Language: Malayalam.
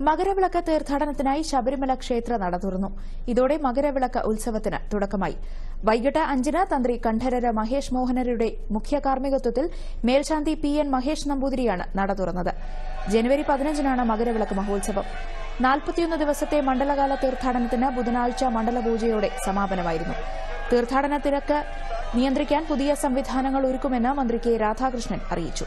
മകരവിളക്ക് തീർത്ഥാടനത്തിനായി ശബരിമല ക്ഷേത്ര നട തുറന്നു. ഇതോടെ മകരവിളക്ക് ഉത്സവത്തിന് തുടക്കമായി. വൈകിട്ട് അഞ്ചിന് തന്ത്രി കണ്ഠരര മഹേഷ് മോഹനരുടെ മുഖ്യ കാർമ്മികത്വത്തിൽ മേൽശാന്തി പി എൻ മഹേഷ് നമ്പൂതിരിയാണ് നട തുറന്നത്. ജനുവരി പതിനഞ്ചിനാണ് മകരവിളക്ക് മഹോത്സവം. നാൽപ്പത്തിയൊന്ന് ദിവസത്തെ മണ്ഡലകാല തീർത്ഥാടനത്തിന് ബുധനാഴ്ച മണ്ഡലപൂജയോടെ സമാപനമായിരുന്നു. തീർത്ഥാടന തിരക്ക് നിയന്ത്രിക്കാൻ പുതിയ സംവിധാനങ്ങൾ ഒരുക്കുമെന്ന് മന്ത്രി കെ രാധാകൃഷ്ണൻ അറിയിച്ചു.